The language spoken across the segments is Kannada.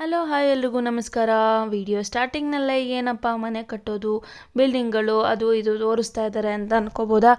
ಹಲೋ, ಹಾಯ್ ಎಲ್ರಿಗೂ ನಮಸ್ಕಾರ. ವಿಡಿಯೋ ಸ್ಟಾರ್ಟಿಂಗ್ನಲ್ಲೇ ಏನಪ್ಪ, ಮನೆ ಕಟ್ಟೋದು, ಬಿಲ್ಡಿಂಗ್ಗಳು, ಅದು ಇದು ತೋರಿಸ್ತಾ ಇದ್ದಾರೆ ಅಂತ ಅನ್ಕೋಬೋದಾ?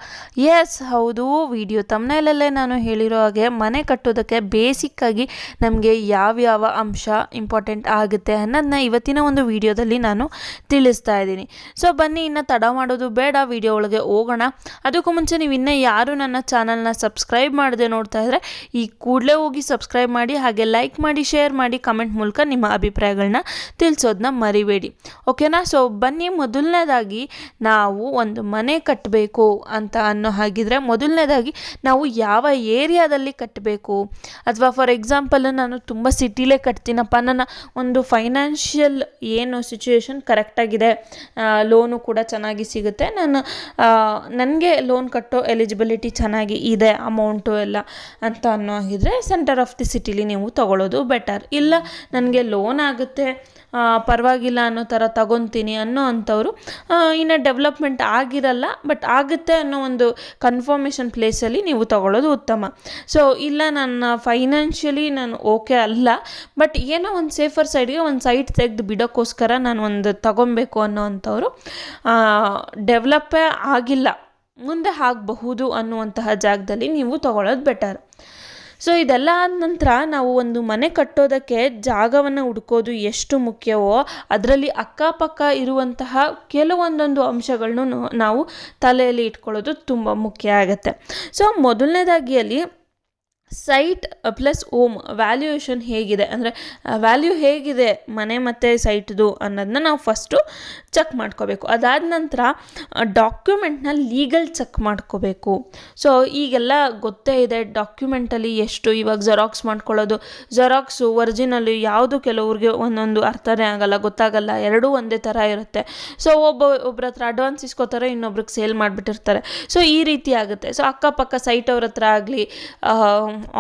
ಎಸ್ ಹೌದು. ವಿಡಿಯೋ ತಮ್ಮನೇಲಲ್ಲೇ ನಾನು ಹೇಳಿರೋ ಹಾಗೆ ಮನೆ ಕಟ್ಟೋದಕ್ಕೆ ಬೇಸಿಕ್ಕಾಗಿ ನಮಗೆ ಯಾವ್ಯಾವ ಅಂಶ ಇಂಪಾರ್ಟೆಂಟ್ ಆಗುತ್ತೆ ಅನ್ನೋದನ್ನ ಇವತ್ತಿನ ಒಂದು ವಿಡಿಯೋದಲ್ಲಿ ನಾನು ತಿಳಿಸ್ತಾ ಇದ್ದೀನಿ. ಸೊ ಬನ್ನಿ, ಇನ್ನು ತಡ ಮಾಡೋದು ಬೇಡ. ವಿಡಿಯೋ ಒಳಗೆ ಹೋಗೋಣ. ಅದಕ್ಕೂ ಮುಂಚೆ ನೀವು ಇನ್ನೂ ಯಾರು ನನ್ನ ಚಾನಲ್ನ ಸಬ್ಸ್ಕ್ರೈಬ್ ಮಾಡದೆ ನೋಡ್ತಾ ಇದ್ದರೆ ಈ ಕೂಡಲೇ ಹೋಗಿ ಸಬ್ಸ್ಕ್ರೈಬ್ ಮಾಡಿ, ಹಾಗೆ ಲೈಕ್ ಮಾಡಿ, ಶೇರ್ ಮಾಡಿ, ಕಮೆಂಟ್ ಮೂಲಕ ನಿಮ್ಮ ಅಭಿಪ್ರಾಯಗಳನ್ನ ತಿಳಿಸೋದನ್ನ ಮರಿಬೇಡಿ. ಓಕೆನಾ? ಸೊ ಬನ್ನಿ ಮೊದಲನೇದಾಗಿ ನಾವು ಒಂದು ಮನೆ ಕಟ್ಟಬೇಕು ಅಂತ ಅನ್ನೋ ಹಾಗಿದ್ರೆ ಮೊದಲನೇದಾಗಿ ನಾವು ಯಾವ ಏರಿಯಾದಲ್ಲಿ ಕಟ್ಟಬೇಕು ಅಥವಾ ಫಾರ್ ಎಕ್ಸಾಂಪಲ್ ನಾನು ತುಂಬ ಸಿಟಿಲೇ ಕಟ್ತೀನಪ್ಪ. ನನ್ನ ಒಂದು ಫೈನಾನ್ಷಿಯಲ್ ಏನು ಸಿಚುವೇಶನ್ ಕರೆಕ್ಟಾಗಿದೆ ಲೋನು ಕೂಡ ಚೆನ್ನಾಗಿ ಸಿಗುತ್ತೆ. ನಾನು ನನಗೆ ಲೋನ್ ಕಟ್ಟೋ ಎಲಿಜಿಬಿಲಿಟಿ ಚೆನ್ನಾಗಿ ಇದೆ, ಅಮೌಂಟು ಎಲ್ಲ ಅಂತ ಅನ್ನೋ ಹಾಗಿದ್ರೆ ಸೆಂಟರ್ ಆಫ್ ದಿ ಸಿಟಿಲಿ ನೀವು ತಗೊಳ್ಳೋದು ಬೆಟರ್. ಇಲ್ಲ, ನನಗೆ ಲೋನ್ ಆಗುತ್ತೆ ಪರವಾಗಿಲ್ಲ ಅನ್ನೋ ಥರ ತಗೊತೀನಿ ಅನ್ನೋ ಅಂಥವ್ರು ಇನ್ನು ಡೆವಲಪ್ಮೆಂಟ್ ಆಗಿರಲ್ಲ ಬಟ್ ಆಗುತ್ತೆ ಅನ್ನೋ ಒಂದು ಕನ್ಫರ್ಮೇಷನ್ ಪ್ಲೇಸಲ್ಲಿ ನೀವು ತಗೊಳ್ಳೋದು ಉತ್ತಮ. ಸೊ ಇಲ್ಲ, ನನ್ನ ಫೈನಾನ್ಷಿಯಲಿ ನಾನು ಓಕೆ ಅಲ್ಲ ಬಟ್ ಏನೋ ಒಂದು ಸೇಫರ್ ಸೈಡ್ಗೆ ಒಂದು ಸೈಟ್ ತೆಗೆದು ಬಿಡೋಕ್ಕೋಸ್ಕರ ನಾನು ಒಂದು ತಗೊಬೇಕು ಅನ್ನೋ ಅಂಥವ್ರು ಡೆವಲಪೇ ಆಗಿಲ್ಲ, ಮುಂದೆ ಆಗಬಹುದು ಅನ್ನುವಂತಹ ಜಾಗದಲ್ಲಿ ನೀವು ತಗೊಳ್ಳೋದು ಬೆಟರ್ ಸೊ ಇದೆಲ್ಲ ಆದ ನಂತರ ನಾವು ಒಂದು ಮನೆ ಕಟ್ಟೋದಕ್ಕೆ ಜಾಗವನ್ನು ಹುಡ್ಕೋದು ಎಷ್ಟು ಮುಖ್ಯವೋ, ಅದರಲ್ಲಿ ಅಕ್ಕಪಕ್ಕ ಇರುವಂತಹ ಕೆಲವೊಂದೊಂದು ಅಂಶಗಳನ್ನೂ ನಾವು ತಲೆಯಲ್ಲಿ ಇಟ್ಕೊಳ್ಳೋದು ತುಂಬ ಮುಖ್ಯ ಆಗುತ್ತೆ. ಸೊ ಮೊದಲನೇದಾಗಿ ಅಲ್ಲಿ ಸೈಟ್ ಪ್ಲಸ್ ಓಮ್ ವ್ಯಾಲ್ಯೂಯೇಷನ್ ಹೇಗಿದೆ? ಅಂದರೆ ವ್ಯಾಲ್ಯೂ ಹೇಗಿದೆ ಮನೆ ಮತ್ತು ಸೈಟ್ದು ಅನ್ನೋದನ್ನ ನಾವು ಫಸ್ಟು ಚೆಕ್ ಮಾಡ್ಕೋಬೇಕು. ಅದಾದ ನಂತರ ಡಾಕ್ಯುಮೆಂಟ್ನ ಲೀಗಲ್ ಚೆಕ್ ಮಾಡ್ಕೋಬೇಕು. ಸೊ ಈಗೆಲ್ಲ ಗೊತ್ತೇ ಇದೆ ಡಾಕ್ಯುಮೆಂಟಲ್ಲಿ ಎಷ್ಟು, ಇವಾಗ ಜೆರಾಕ್ಸ್ ಮಾಡ್ಕೊಳ್ಳೋದು. ಜೆರಾಕ್ಸು ಒರಿಜಿನಲ್ಲು ಯಾವುದು ಕೆಲವ್ರಿಗೆ ಒಂದೊಂದು ಅರ್ಥನೇ ಆಗಲ್ಲ, ಗೊತ್ತಾಗಲ್ಲ. ಎರಡೂ ಒಂದೇ ಥರ ಇರುತ್ತೆ. ಸೊ ಒಬ್ಬ, ಒಬ್ರ ಹತ್ರ ಅಡ್ವಾನ್ಸ್ ಇಸ್ಕೋತಾರೆ, ಇನ್ನೊಬ್ರಿಗೆ ಸೇಲ್ ಮಾಡಿಬಿಟ್ಟಿರ್ತಾರೆ. ಸೊ ಈ ರೀತಿ ಆಗುತ್ತೆ. ಸೊ ಅಕ್ಕಪಕ್ಕ ಸೈಟ್ ಅವ್ರ ಹತ್ರ ಆಗಲಿ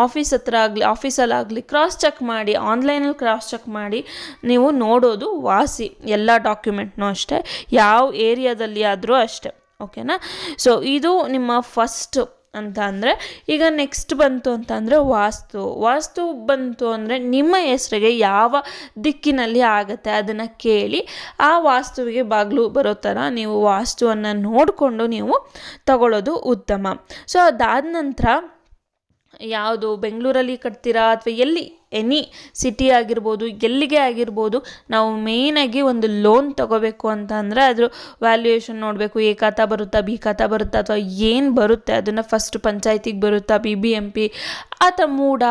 ಆಫೀಸ್ ಹತ್ರ ಆಗಲಿ ಆಫೀಸಲ್ಲಾಗಲಿ ಕ್ರಾಸ್ ಚೆಕ್ ಮಾಡಿ ಆನ್ಲೈನಲ್ಲಿ ಕ್ರಾಸ್ ಚೆಕ್ ಮಾಡಿ ನೀವು ನೋಡೋದು ವಾಸಿ, ಎಲ್ಲ ಡಾಕ್ಯುಮೆಂಟ್ನೂ ಅಷ್ಟೇ, ಯಾವ ಏರಿಯಾದಲ್ಲಿ ಆದರೂ ಅಷ್ಟೇ ಓಕೆನಾ ಸೊ ಇದು ನಿಮ್ಮ ಫಸ್ಟ್ ಅಂತ ಅಂದರೆ, ಈಗ ನೆಕ್ಸ್ಟ್ ಬಂತು ಅಂತ ಅಂದರೆ ವಾಸ್ತು ವಾಸ್ತು ಬಂತು ಅಂದರೆ ನಿಮ್ಮ ಹೆಸರಿಗೆ ಯಾವ ದಿಕ್ಕಿನಲ್ಲಿ ಆಗುತ್ತೆ ಅದನ್ನು ಕೇಳಿ, ಆ ವಾಸ್ತುವಿಗೆ ಬಾಗಿಲು ಬರೋ ಥರ ನೀವು ವಾಸ್ತುವನ್ನು ನೋಡಿಕೊಂಡು ನೀವು ತಗೊಳ್ಳೋದು ಉತ್ತಮ. ಸೊ ಅದಾದ ನಂತರ ಯಾವುದು ಬೆಂಗಳೂರಲ್ಲಿ ಕಟ್ತೀರಾ ಅಥವಾ ಎಲ್ಲಿ? ಎನಿ ಸಿಟಿ ಆಗಿರ್ಬೋದು, ಎಲ್ಲಿಗೆ ಆಗಿರ್ಬೋದು, ನಾವು ಮೇಯ್ನಾಗಿ ಒಂದು ಲೋನ್ ತಗೋಬೇಕು ಅಂತ ಅಂದರೆ ಅದ್ರ ವ್ಯಾಲ್ಯೂಯೇಷನ್ ನೋಡಬೇಕು, ಎ ಖಾತಾ ಬರುತ್ತಾ, ಬಿ ಖಾತಾ ಬರುತ್ತಾ ಅಥವಾ ಏನು ಬರುತ್ತೆ, ಅದನ್ನು ಫಸ್ಟ್ ಪಂಚಾಯತಿಗೆ ಬರುತ್ತಾ ಬಿ ಬಿ ಎಂ ಪಿ ಅಥವಾ ಮೂಡ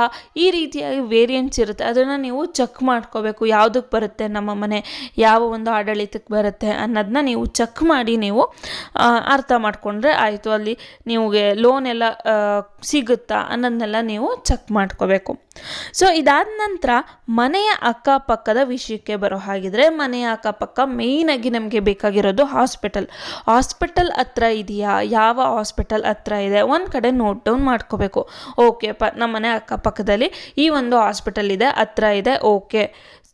ಈ ರೀತಿಯಾಗಿ ವೇರಿಯಂಟ್ಸ್ ಇರುತ್ತೆ. ಅದನ್ನು ನೀವು ಚೆಕ್ ಮಾಡ್ಕೋಬೇಕು ಯಾವುದಕ್ಕೆ ಬರುತ್ತೆ ನಮ್ಮ ಮನೆ, ಯಾವ ಒಂದು ಆಡಳಿತಕ್ಕೆ ಬರುತ್ತೆ ಅನ್ನೋದನ್ನ ನೀವು ಚೆಕ್ ಮಾಡಿ ನೀವು ಅರ್ಥ ಮಾಡಿಕೊಂಡ್ರೆ ಆಯಿತು. ಅಲ್ಲಿ ನಿಮಗೆ ಲೋನ್ ಎಲ್ಲ ಸಿಗುತ್ತಾ ಅನ್ನೋದನ್ನೆಲ್ಲ ನೀವು ಚೆಕ್ ಮಾಡ್ಕೋಬೇಕು. ಸೊ ಇದಾದ ನಂತರ ಮನೆಯ ಅಕ್ಕಪಕ್ಕದ ವಿಷಯಕ್ಕೆ ಬರೋ ಹಾಗಿದ್ರೆ ಮನೆಯ ಅಕ್ಕಪಕ್ಕ ಮೇಯ್ನಾಗಿ ನಮಗೆ ಬೇಕಾಗಿರೋದು ಹಾಸ್ಪಿಟಲ್ ಹಾಸ್ಪಿಟಲ್ ಹತ್ರ ಇದೆಯಾ? ಯಾವ ಹಾಸ್ಪಿಟಲ್ ಹತ್ರ ಇದೆ? ಒಂದು ಕಡೆ ನೋಟ್ ಡೌನ್ ಮಾಡ್ಕೋಬೇಕು. ಓಕೆ ಪ, ನಮ್ಮ ಮನೆ ಅಕ್ಕಪಕ್ಕದಲ್ಲಿ ಈ ಒಂದು ಹಾಸ್ಪಿಟಲ್ ಇದೆ, ಹತ್ರ ಇದೆ ಓಕೆ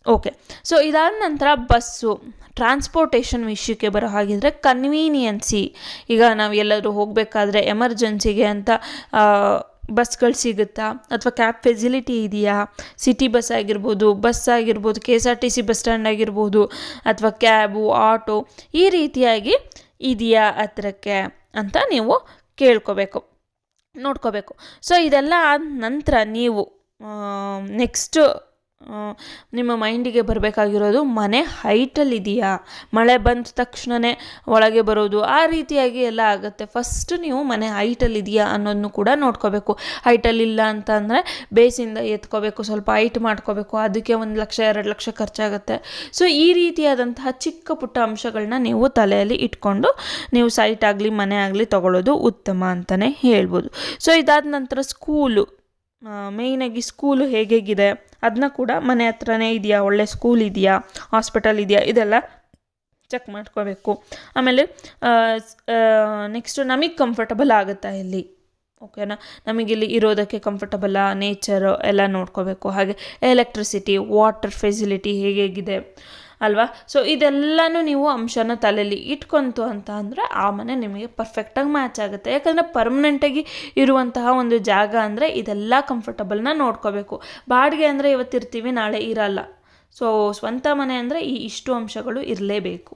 ಓಕೆ ಸೊ ಇದಾದ ನಂತರ ಬಸ್ಸು ಟ್ರಾನ್ಸ್ಪೋರ್ಟೇಷನ್ ವಿಷಯಕ್ಕೆ ಬರೋ ಹಾಗಿದ್ರೆ ಕನ್ವೀನಿಯನ್ಸಿ ಈಗ ನಾವು ಎಲ್ಲಾದರೂ ಹೋಗಬೇಕಾದ್ರೆ ಎಮರ್ಜೆನ್ಸಿಗೆ ಅಂತ ಬಸ್ಗಳು ಸಿಗುತ್ತಾ? ಅಥವಾ ಕ್ಯಾಬ್ ಫೆಸಿಲಿಟಿ ಇದೆಯಾ? ಸಿಟಿ ಬಸ್ ಆಗಿರ್ಬೋದು ಬಸ್ ಆಗಿರ್ಬೋದು K S R T C bus stand ಆಗಿರ್ಬೋದು, ಅಥವಾ ಕ್ಯಾಬು ಆಟೋ ಈ ರೀತಿಯಾಗಿ ಇದೆಯಾ ಹತ್ರಕ್ಕೆ ಅಂತ ನೀವು ಕೇಳ್ಕೋಬೇಕು, ನೋಡ್ಕೋಬೇಕು. ಸೊ ಇದೆಲ್ಲ ಆದ ನಂತರ ನೀವು ನೆಕ್ಸ್ಟ್ ನಿಮ್ಮ ಮೈಂಡಿಗೆ ಬರಬೇಕಾಗಿರೋದು ಮನೆ ಹೈಟಲ್ಲಿ ಇದೆಯಾ? ಮಳೆ ಬಂದ ತಕ್ಷಣವೇ ಒಳಗೆ ಬರೋದು, ಆ ರೀತಿಯಾಗಿ ಎಲ್ಲ ಆಗುತ್ತೆ. ಫಸ್ಟ್ ನೀವು ಮನೆ ಹೈಟಲ್ಲಿ ಇದೆಯಾ ಅನ್ನೋದನ್ನು ಕೂಡ ನೋಡ್ಕೋಬೇಕು. ಹೈಟಲ್ಲಿಲ್ಲ ಅಂತ ಅಂದರೆ ಬೇಸಿಂದ ಎತ್ಕೋಬೇಕು, ಸ್ವಲ್ಪ ಹೈಟ್ ಮಾಡ್ಕೋಬೇಕು, ಅದಕ್ಕೆ ಒಂದು ಲಕ್ಷ, ಎರಡು ಲಕ್ಷ ಖರ್ಚಾಗುತ್ತೆ. ಸೊ ಈ ರೀತಿಯಾದಂತಹ ಚಿಕ್ಕ ಪುಟ್ಟ ಅಂಶಗಳನ್ನ ನೀವು ತಲೆಯಲ್ಲಿ ಇಟ್ಕೊಂಡು ನೀವು ಸೈಟ್ ಆಗಲಿ, ಮನೆ ಆಗಲಿ ತಗೊಳ್ಳೋದು ಉತ್ತಮ ಅಂತಲೇ ಹೇಳ್ಬೋದು. ಸೊ ಇದಾದ ನಂತರ ಸ್ಕೂಲು ಮೇಯ್ನಾಗಿ ಸ್ಕೂಲು ಹೇಗೇಗಿದೆ ಅದನ್ನ ಕೂಡ ಮನೆ ಹತ್ರನೇ ಇದೆಯಾ? ಒಳ್ಳೆ ಸ್ಕೂಲ್ ಇದೆಯಾ? ಹಾಸ್ಪಿಟಲ್ ಇದೆಯಾ? ಇದೆಲ್ಲ ಚೆಕ್ ಮಾಡ್ಕೋಬೇಕು. ಆಮೇಲೆ ನೆಕ್ಸ್ಟು ನಮಗೆ ಕಂಫರ್ಟಬಲ್ ಆಗುತ್ತಾ ಇಲ್ಲಿ? ಓಕೆನಾ? ನಮಗಿಲ್ಲಿ ಇರೋದಕ್ಕೆ ಕಂಫರ್ಟಬಲ್ಲ ನೇಚರು ಎಲ್ಲ ನೋಡ್ಕೋಬೇಕು. ಹಾಗೆ ಎಲೆಕ್ಟ್ರಿಸಿಟಿ ವಾಟರ್ ಫೆಸಿಲಿಟಿ ಹೇಗೇಗಿದೆ ಅಲ್ವಾ? ಸೊ ಇದೆಲ್ಲನೂ ನೀವು ಅಂಶನ ತಲೆಯಲ್ಲಿ ಇಟ್ಕೊಂತು ಅಂತ ಅಂದರೆ ಆ ಮನೆ ನಿಮಗೆ ಪರ್ಫೆಕ್ಟಾಗಿ ಮ್ಯಾಚ್ ಆಗುತ್ತೆ. ಯಾಕಂದರೆ ಪರ್ಮನೆಂಟಾಗಿ ಇರುವಂತಹ ಒಂದು ಜಾಗ ಅಂದರೆ ಇದೆಲ್ಲ ಕಂಫರ್ಟಬಲ್ನ ನೋಡ್ಕೋಬೇಕು. ಬಾಡಿಗೆ ಅಂದರೆ ಇವತ್ತಿರ್ತೀವಿ, ನಾಳೆ ಇರಲ್ಲ. ಸೊ ಸ್ವಂತ ಮನೆ ಅಂದರೆ ಈ ಇಷ್ಟು ಅಂಶಗಳು ಇರಲೇಬೇಕು.